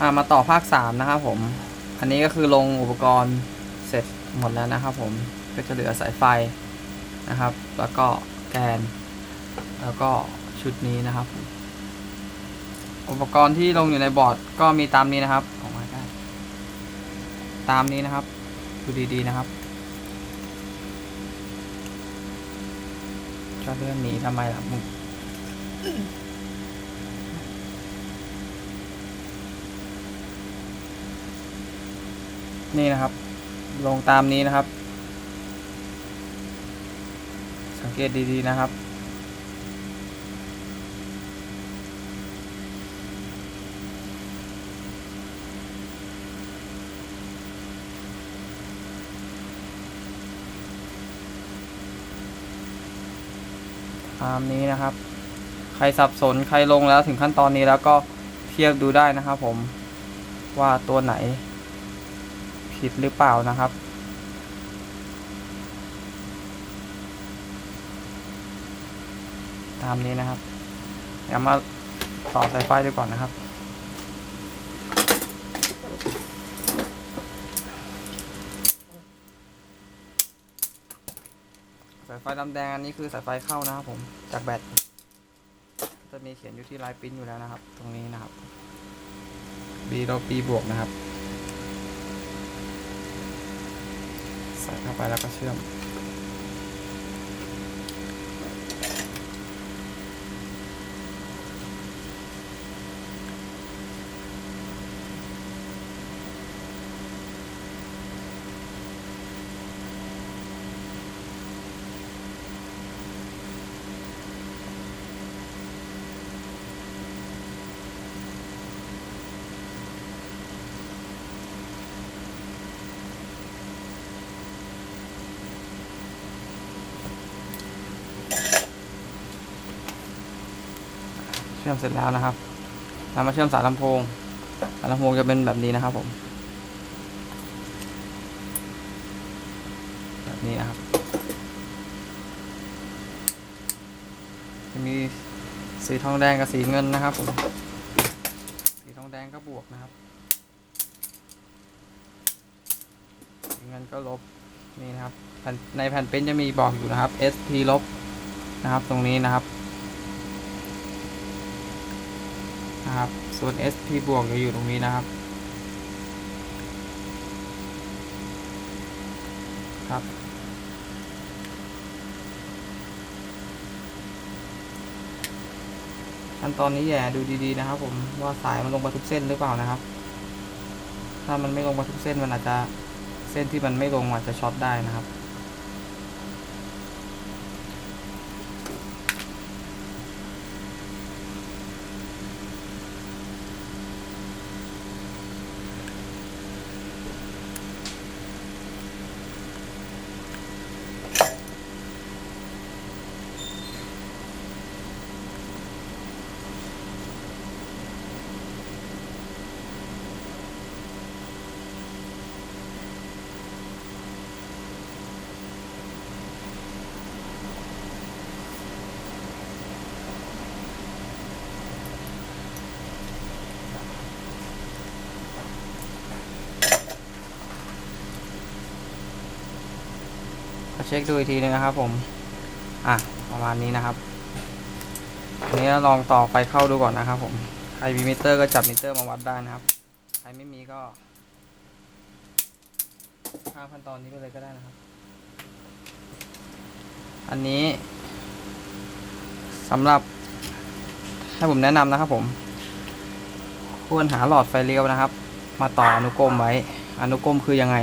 อ่ามาต่อภาคสามนะครับผม อันนี้ก็คือลงอุปกรณ์เสร็จหมดแล้วนะครับผมก็จะเหลือสายไฟนะครับ แล้วก็แกน แล้วก็ชุดนี้นะครับ อุปกรณ์ที่ลงอยู่ในบอร์ดก็มีตามนี้นะครับออกมาได้ตามนี้นะครับ ดูดีๆนะครับจะเลื่อนหนีทำไมล่ะมึง นี่นะครับ ลงตามนี้นะครับ สังเกตดีๆนะครับตามนี้นะครับ ใครสับสนใครลงแล้วถึงขั้นตอนนี้แล้วก็เทียบดูได้นะครับผมว่าตัวไหน ผิดหรือเปล่านะครับ ตามนี้นะครับเดี๋ยวมาต่อสายไฟดูก่อนนะครับสายไฟดำแดงอันนี้คือสายไฟเข้านะครับผมจากแบตจะมีเขียนอยู่ที่ลายปิ้นอยู่แล้วนะครับ ตรงนี้นะครับ B ลบ B บวกนะครับ ใส่เข้ ชื่อมเชื่อมเสร็จแล้วนะครับนำมาเชื่อมสายลำโพงสายลำโพงจะเป็นแบบนี้นะครับผม แบบนี้นะครับ จะมีสีทองแดงกับสีเงินนะครับผม สีทองแดงก็บวกนะครับ สีเงินก็ลบ นี่นะครับ ในแผ่นเป็นจะมีบอกอยู่นะครับ SP ลบนะครับ ตรงนี้นะครับ นะครับส่วน SP บวกจะอยู่ตรงนี้นะครับ ครับ ขั้นตอนนี้แย่ดูดีๆนะครับผมว่าสายมันลงมาทุกเส้นหรือเปล่านะครับ ถ้ามันไม่ลงมาทุกเส้นมันอาจจะเส้นที่มันไม่ลงอาจจะช็อตได้นะครับ เช็คดูอีกทีนึงนะครับ ผม อะประมาณนี้นะครับอันนี้ลองต่อไฟเข้าดูก่อนนะครับ ผมใครมีมิเตอร์ก็จับมิเตอร์มาวัดได้นะครับใครไม่มีก็ข้ามขั้นตอนนี้ไปเลยก็ได้นะครับ อันนี้สำหรับให้ผมแนะนำนะครับผมควรหาหลอดไฟเลี้ยวนะครับ มาต่ออนุกรมไว้ อนุกรมคือยังไง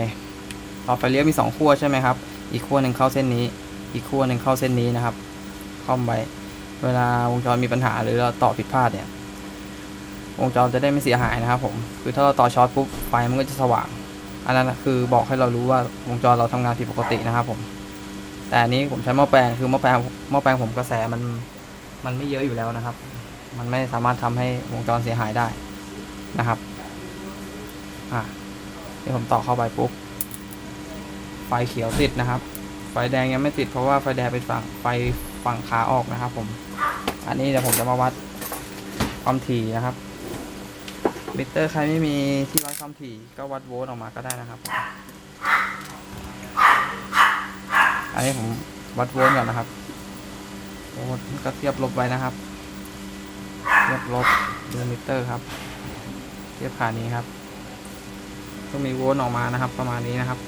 หลอดไฟเลี้ยวมีสองขั้วใช่ไหมครับ อีกขั้วหนึ่งเข้าเส้นนี้ อีกขั้วหนึ่งเข้าเส้นนี้นะครับคอมไว้เวลาวงจรมีปัญหาหรือเราต่อผิดพลาดเนี่ยวงจรจะได้ไม่เสียหายนะครับผมคือถ้าเราต่อช็อตปุ๊บไฟมันก็จะสว่าง อันนั้นคือบอกให้เรารู้ว่าวงจรเราทำงานผิดปกตินะครับผมแต่อันนี้ผมใช้หม้อแปลงคือหม้อแปลงหม้อแปลงผมกระแสมันมันไม่เยอะอยู่แล้วนะครับ มันไม่สามารถทำให้วงจรเสียหายได้นะครับ อะนี่ผมต่อเข้าไปปุ๊บ ไฟเขียวติดนะครับ ไฟแดงยังไม่ติดเพราะว่าไฟแดงเป็นฝั่งไฟฝั่งขาออกนะครับ ผม อันนี้เดี๋ยวผมจะมาวัดความถี่นะครับมิเตอร์ใครไม่มีที่วัดความถี่ก็วัดโวลต์ออกมาก็ได้นะครับ อันนี้ผมวัดโวลต์ก่อนนะครับโวลต์ก็เทียบลบไว้นะครับเทียบลบดูมิเตอร์ครับ เทียบขานี้ครับก็มีโวลต์ออกมานะครับ ประมาณนี้นะครับ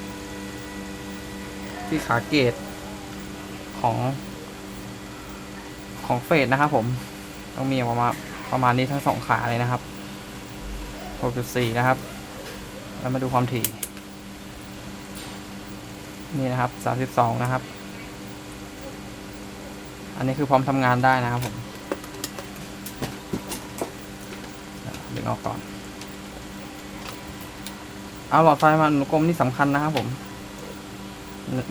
ที่ขาเกตของ ของเฟสนะครับผม ต้องมีประมาณประมาณนี้ทั้งสองขาเลยนะครับ 6.4 นะครับ แล้วมาดูความถี่ นี่นะครับ 32 นะครับ อันนี้คือพร้อมทำงานได้นะครับผมดึงออกก่อน เอาหลอดไฟมาอนุกรมนี่สำคัญนะครับผม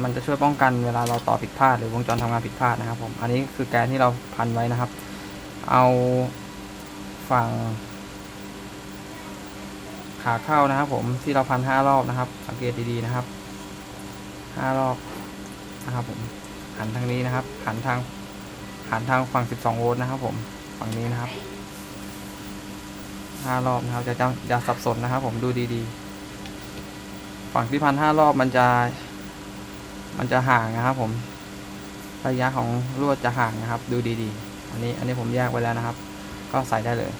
มันจะช่วยป้องกันเวลาเราต่อผิดพลาดหรือวงจรทำงานผิดพลาดนะครับ ผมอันนี้คือแกนที่เราพันไว้นะครับ เอาฝั่งขาเข้านะครับ ผมที่เราพันห้ารอบนะครับ สังเกตดีๆนะครับห้ารอบนะครับ ผมหันทางนี้นะครับ หันทางหันทางฝั่ง12โวลต์นะครับ ผมฝั่งนี้นะครับห้ารอบนะครับจะจำอย่าสับสนนะครับ ผมดูดีๆ ฝั่งที่พันห้ารอบมันจะ มันจะห่างนะครับผมระยะของลวดจะห่างนะครับ ดูดีๆ อันนี้อันนี้ผมแยกไว้แล้วนะครับ ก็ใส่ได้เลย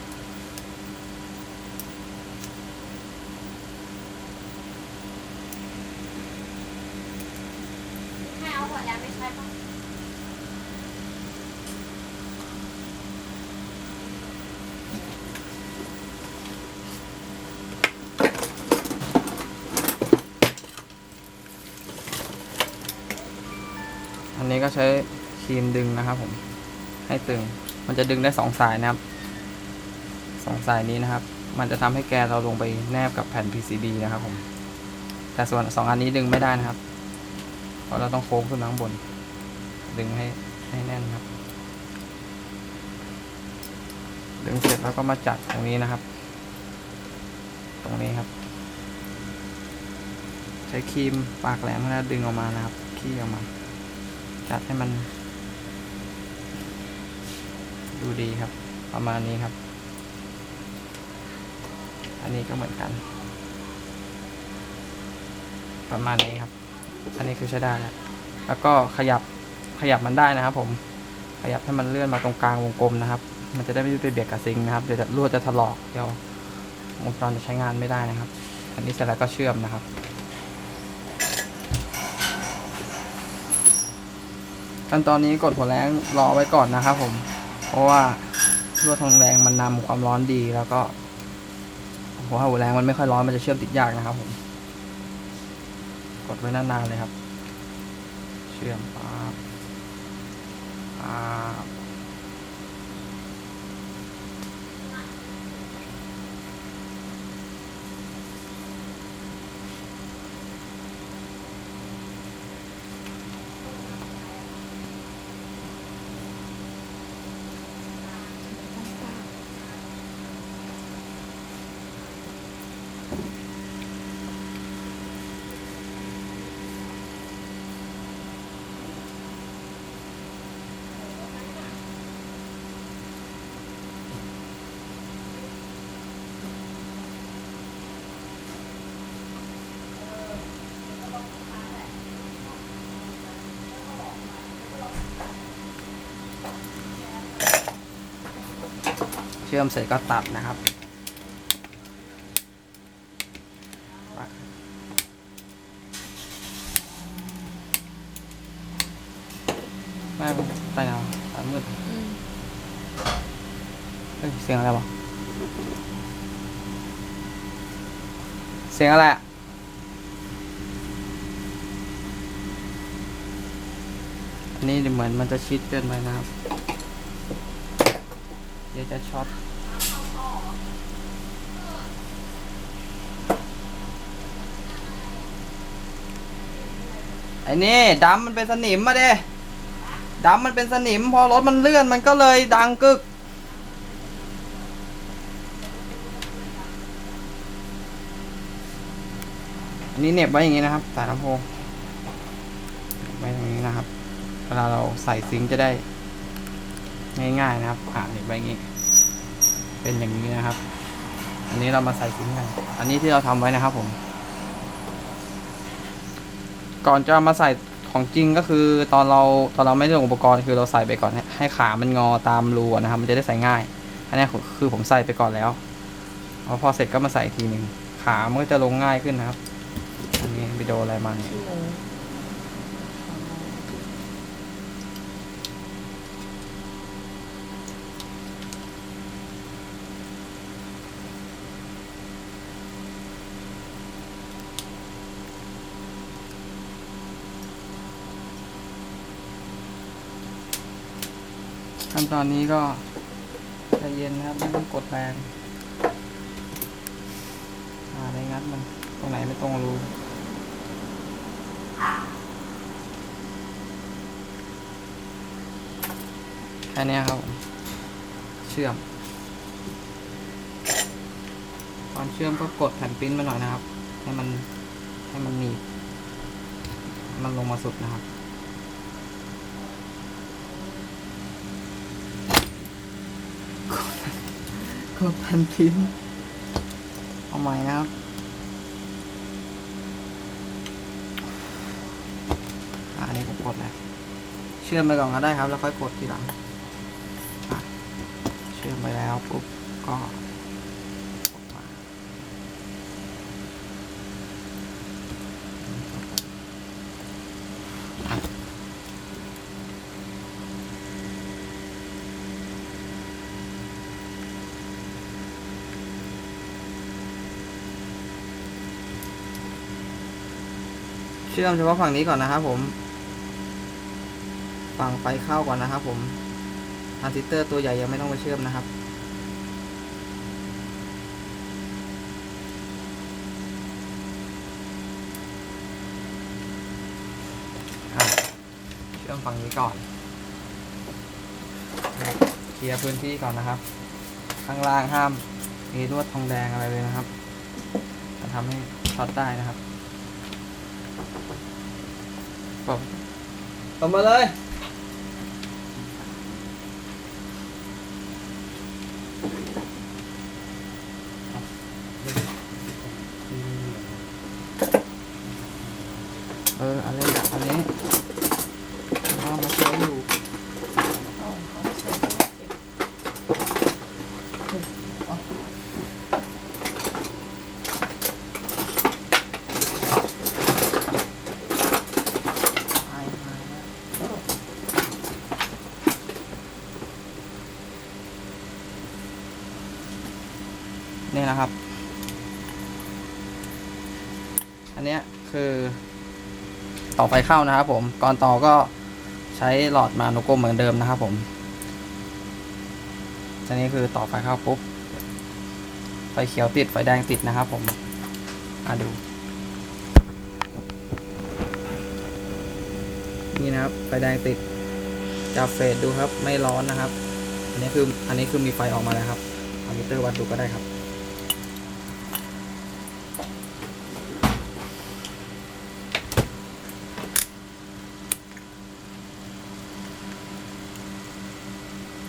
ให้เอาหัวยางไปใช้ป่ะ อันนี้ก็ ใช้ครีมดึงนะครับ ผม ให้ตึง มันจะดึงได้สองสายนะครับสองสายนี้นะครับ มันจะทำให้แกนเราลงไปแนบกับแผ่น PCB นะครับ ผม แต่ส่วนสองอันนี้ดึงไม่ได้นะครับ เพราะเราต้องโค้งขึ้นมาข้างบน ดึงให้ให้แน่นครับ ดึงเสร็จแล้วก็มาจัดตรงนี้นะครับ ตรงนี้ครับ ใช้ครีมปากแหลมแล้วดึงออกมานะครับขี้ออกมา จัดให้มัน ดูดีครับ ประมาณนี้ครับ อันนี้ก็เหมือนกัน ประมาณนี้ครับ อันนี้คือใช้ได้แล้วแล้วก็ขยับขยับมันได้นะครับ ผม ขยับให้มันเลื่อนมาตรงกลางวงกลมนะครับ มันจะได้ไม่ไปเบียดกับซิงค์นะครับ เดี๋ยวจะลวดจะถลอก เดี๋ยววงจรจะใช้งานไม่ได้นะครับ อันนี้เสร็จแล้วก็เชื่อมนะครับ ขั้นตอนนี้กดหัวแรงรอไว้ก่อนนะครับผม เพราะว่าลวดทองแรงมันนำความร้อนดีแล้วก็หัวหัวแรงมันไม่ค่อยร้อนมันจะเชื่อมติดยากนะครับผม กดไว้นานๆเลยครับ เชื่อมปั๊บปั๊บ ชื่อมเสร็จก็ตัดนะครับแม่ใต้หนาวตามืดเฮ้ยเสียงอะไรวะเสียงอะไรอะอันนี้เหมือนมันจะชิดเกินไปนะครับ เดี๋ยวจะช็อต ไอ้นี่ดำมันเป็นสนิมมาเด้ดำมันเป็นสนิม พอรถมันเลื่อนมันก็เลยดังกึก อันนี้เหน็บไว้อย่างนี้นะครับสายลำโพงไว้อย่างนี้นะครับ เวลาเราใส่ซิงจะได้ ง่ายๆนะครับอ่าเหน็บไว้อย่างนี้ เป็นอย่างนี้นะครับ อันนี้เรามาใส่ทิ้งกัน อันนี้ที่เราทำไว้นะครับผม ก่อนจะมาใส่ของจริงก็คือตอนเราตอนเราไม่ได้ลงอุปกรณ์คือเราใส่ไปก่อนให้ขามันงอตามรูนะครับ มันจะได้ใส่ง่าย อันนี้คือผมใส่ไปก่อนแล้วพอพอเสร็จก็มาใส่อีกทีหนึ่งขามันก็จะลงง่ายขึ้นนะครับอันนี้วิดีโออะไรมาเนี่ย ชั่วโมง ขั้น ตอนนี้ก็ใจเย็นนะครับไม่ต้องกดแรงอ่าในงัดมันตรงไหนไม่ตรงรูแค่นี้ครับ เชื่อมตอนเชื่อมก็กดแผ่นปิ้นมาหน่อยนะครับ ให้มันให้มันหนีบมันลงมาสุดนะครับ กดแผ่นพิมพ์เอาใหม่นะครับอันนี้ผมกดแล้วเชื่อมไปก่อนก็ได้ครับ แล้วค่อยกดทีหลังเชื่อมไปแล้วปุ๊บก็กดมาอะเชื่อมเฉพาะฝั่งนี้ก่อนนะครับผม ฝั่งไฟเข้าก่อนนะครับผมทรานซิสเตอร์ตัวใหญ่ยังไม่ต้องไปเชื่อมนะครับ เชื่อมฝั่งนี้ก่อน เคลียร์พื้นที่ก่อนนะครับ ข้างล่างห้ามมีลวดทองแดงอะไรเลยนะครับจะทำให้ช็อตได้นะครับ ตบมาเลย เอออะไรแบบอันนี้เอามาใช้อยู่ เอาเขาใส่ตัวเก็บ ไปมาแล้วนี่นะครับ อันเนี้ยคือต่อ ไฟเข้านะครับผมก่อนต่อก็ใช้หลอดมาโนโกเหมือนเดิมนะครับผมอันนี้คือต่อไฟเข้าปุ๊บ ไฟเขียวติดไฟแดงติดนะครับผมมาดู นี่นะครับ ไฟแดงติดจับเฟสดูครับ ไม่ร้อนนะครับ อันนี้คือ อันนี้คือมีไฟออกมาแล้วครับเอามิเตอร์วัดดูก็ได้ครับ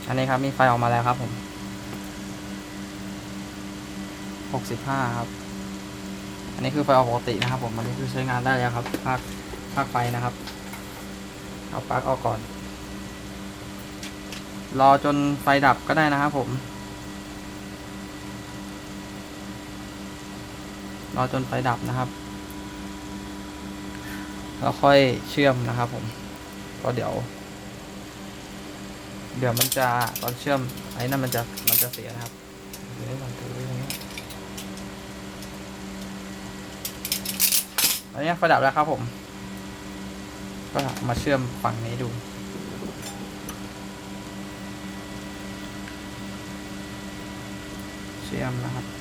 อันนี้ครับมีไฟออกมาแล้วครับผมหกสิบห้าครับ อันนี้คือไฟออกปกตินะครับ ผมอันนี้คือใช้งานได้แล้วครับภาคภาคไฟนะครับ เอาปลั๊กออกก่อน รอจนไฟดับก็ได้นะครับผม รอจนไฟดับนะครับแล้วค่อยเชื่อมนะครับผมก็เดี๋ยว เดี๋ยวมันจะตอนเชื่อมไอ้นั่นมันจะมันจะเสียนะครับเดี๋ยวมันถือไว้อย่างนี้อันนี้ไฟดับแล้วครับผม ก็มาเชื่อมฝั่งนี้ดูเชื่อมนะครับ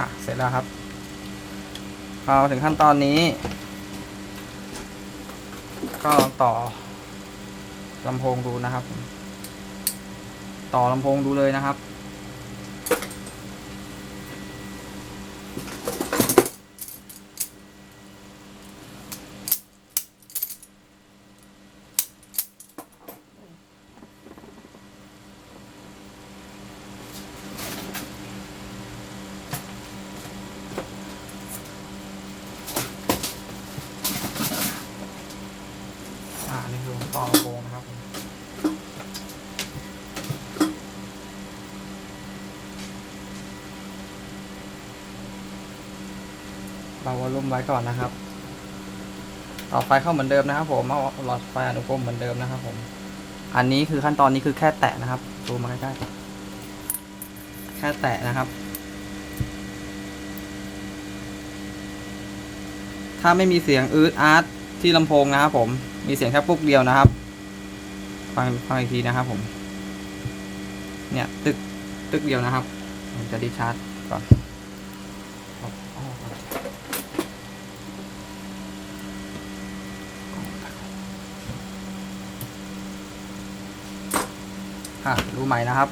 อะ เสร็จแล้วครับพอถึงขั้นตอนนี้ ก็ลองต่อลำโพงดูนะครับ ต่อลำโพงดูเลยนะครับ อ่า นี่คือต่อลำโพงนะครับผมเราวอลลุ่ม ไว้ก่อนนะครับต่อไฟเข้าเหมือนเดิมนะครับ ผมเอาหลอดไฟอนุกรมเหมือนเดิมนะครับ ผม อันนี้คือขั้นตอนนี้คือแค่แตะนะครับดูมาใกล้ๆแค่แตะนะครับ ถ้าไม่มีเสียงอืดอาร์ตที่ลำโพงนะครับผมมีเสียงแค่ปุ๊กเดียวนะครับ ฟังฟังอีกทีนะครับ ผม เนี่ย ตึกตึกเดียวนะครับ ผมจะดิชาร์จก่อนเอาเอาออกก่อน อะดูใหม่นะครับ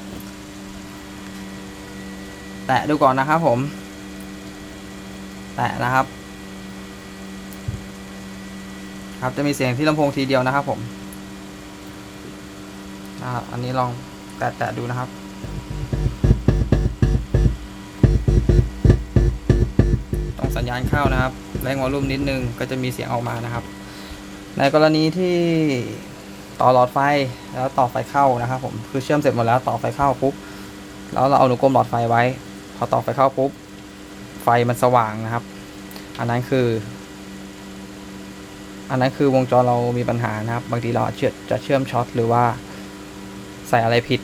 แตะดูก่อนนะครับผม แตะนะครับ ครับจะมีเสียงที่ลำโพงทีเดียวนะครับ ผมนะครับอันนี้ลองแตะๆดูนะครับต้องสัญญาณเข้านะครับแรงวอลลุ่มนิดนึงก็จะมีเสียงออกมานะครับ ในกรณีที่ ต่อหลอดไฟแล้วต่อไฟเข้านะครับผมคือเชื่อมเสร็จหมดแล้วต่อไฟเข้าปุ๊บแล้วเราเอาหนูกลมหลอดไฟไว้ พอต่อไฟเข้าปุ๊บไฟมันสว่างนะครับ อันนั้นคือ อันนั้นคือวงจรเรามีปัญหานะครับ บางทีเราอาจจะจะเชื่อมช็อตหรือว่าใส่อะไรผิด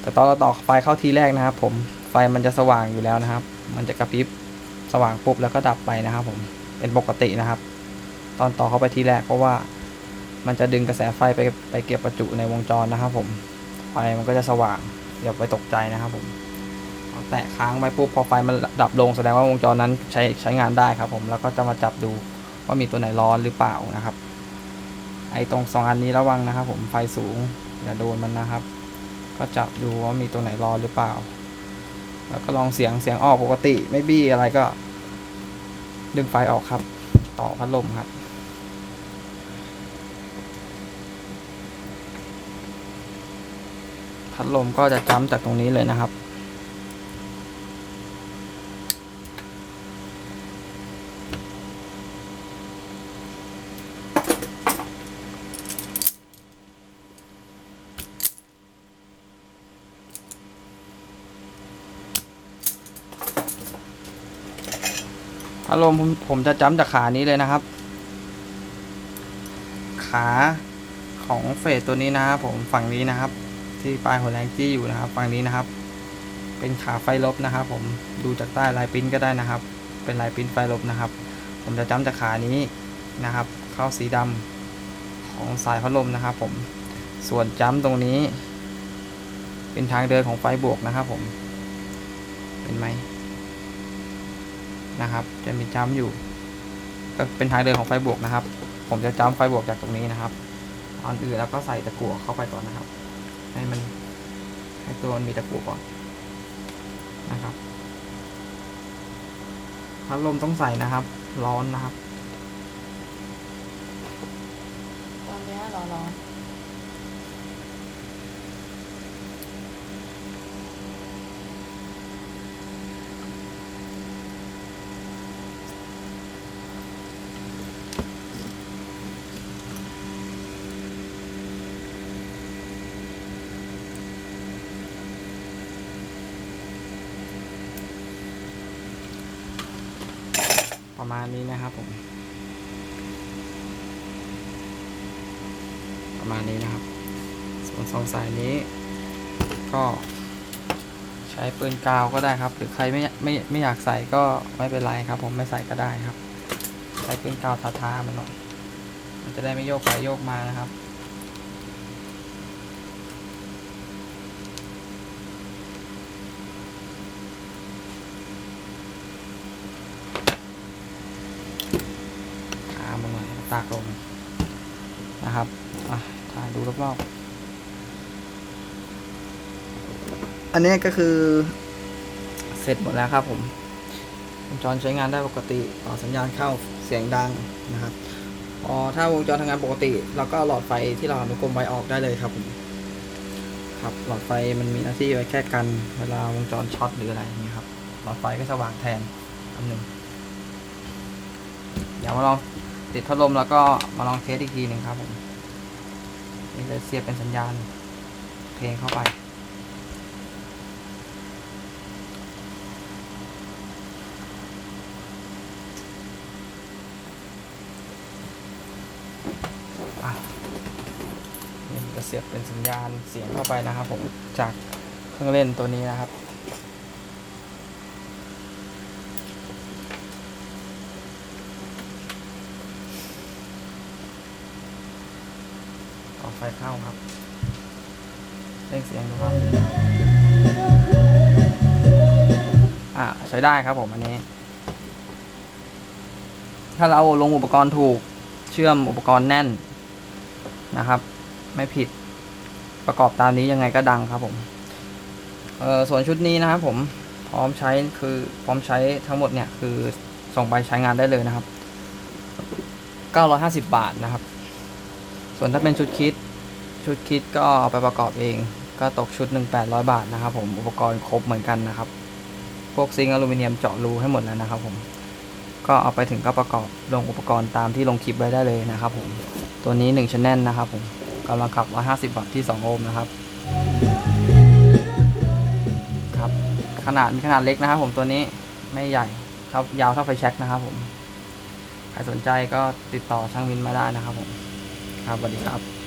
แต่ตอนเราต่อไฟเข้าทีแรกนะครับ ผมไฟมันจะสว่างอยู่แล้วนะครับ มันจะกระพริบสว่างปุ๊บแล้วก็ดับไปนะครับ ผมเป็นปกตินะครับ ตอนต่อเข้าไปทีแรกเพราะว่า มันจะดึงกระแสไฟไปไปเก็บประจุในวงจรนะครับผมไฟมันก็จะสว่างอย่าไปตกใจนะครับผมแตะค้างไปปุ๊บพอไฟมันดับลงแสดงว่าวงจรนั้นใช้ใช้งานได้ครับผมแล้วก็จะมาจับดูว่ามีตัวไหนร้อนหรือเปล่านะครับ ไอ้ตรงสองอันนี้ระวังนะครับ ผมไฟสูงอย่าโดนมันนะครับ ก็จับดูว่ามีตัวไหนร้อนหรือเปล่า แล้วก็ลองเสียงเสียงออกปกติไม่บี้อะไรก็ ดึงไฟออกครับ ต่อพัดลมครับ พัดลมก็จะจ้ำจากตรงนี้เลยนะครับ พัดลมผมผมจะจ้ำจากขานี้เลยนะครับ ขาของเฟสตัวนี้นะครับผมฝั่งนี้นะครับ ที่ปลายหัวแรงจี้อยู่นะครับฝั่งนี้นะครับ เป็นขาไฟลบนะครับ ผมดูจากใต้ลายปิ้นก็ได้นะครับ เป็นลายปิ้นไฟลบนะครับ ผมจะจ้ำจากขานี้นะครับ เข้าสีดำของสายพัดลมนะครับ ผมส่วนจ้ำตรงนี้ เป็นทางเดินของไฟบวกนะครับ ผมเห็นไหมนะครับ จะมีจ้ำอยู่ ก็เป็นทางเดินของไฟบวกนะครับ ผมจะจ้ำไฟบวกจากตรงนี้นะครับอันอื่นแล้วก็ใส่ตะกั่วเข้าไปก่อนนะครับ ให้มันให้ตัวมันมีตะกั่วก่อนนะครับพัดลมต้องใส่นะครับ ร้อนนะครับ ตอนเนี้ยรอรอ ประมาณนี้นะครับผม ประมาณนี้นะครับ ส่วนสองสายนี้ ก็ใช้ปืนกาวก็ได้ครับ หรือใครไม่ไม่ไม่อยากใส่ก็ไม่เป็นไรครับ ผมไม่ใส่ก็ได้ครับ ใช้ปืนกาวทาทามันหน่อยมันจะได้ไม่โยกไปโยกมานะครับ ตากลมนะครับอะถ่ายดูรอบๆอันนี้ก็คือเสร็จหมดแล้วครับผมวงจรใช้งานได้ปกติต่อสัญญาณเข้าเสียงดังนะครับพอถ้าวงจรทำงานปกติเราก็หลอดไฟที่เราอนุกรมไว้ออกได้เลยครับผมครับหลอดไฟมันมีหน้าที่ไว้แค่กันเวลาวงจรช็อตหรืออะไรอย่ครับหลอดไฟก็สว่างแทนอันหนึ่งเดี๋ยวมาลอง ติดพัดลมแล้วก็มาลองเทสอีกทีหนึ่งครับผมนี่เลยเสียบเป็นสัญญาณเพลงเข้าไปอะนี่จะเสียบเป็นสัญญาณเสียงเข้าไปนะครับผมจากเครื่องเล่นตัวนี้นะครับ ไฟเข้าครับเร่งเสียงดูครับ อะใช้ได้ครับผมอันนี้ ถ้าเราลงอุปกรณ์ถูก เชื่อมอุปกรณ์แน่นนะครับ ไม่ผิดประกอบตามนี้ยังไงก็ดังครับผม เออส่วนชุดนี้นะครับผมพร้อมใช้คือพร้อมใช้ทั้งหมดเนี่ยคือส่งไปใช้งานได้เลยนะครับ 950 บาทนะครับ ส่วนถ้าเป็นชุดคิด ชุดคิดก็เอาไปประกอบเอง ก็ตกชุดหนึ่ง800 บาทนะครับผมอุปกรณ์ครบเหมือนกันนะครับ พวกซิงค์อลูมิเนียมเจาะรูให้หมดแล้วนะครับผมก็เอาไปถึงก็ประกอบลงอุปกรณ์ตามที่ลงคลิปไว้ได้เลยนะครับผมตัวนี้1ชแนลนะครับผมกำลังขับ 150 วัตต์ที่ 2 โอห์มนะครับครับขนาดมีขนาดเล็กนะครับผมตัวนี้ไม่ใหญ่เท่ายาวเท่าไฟแช็กนะครับผมใครสนใจก็ติดต่อช่างวินมาได้นะครับผมครับสวัสดีครับ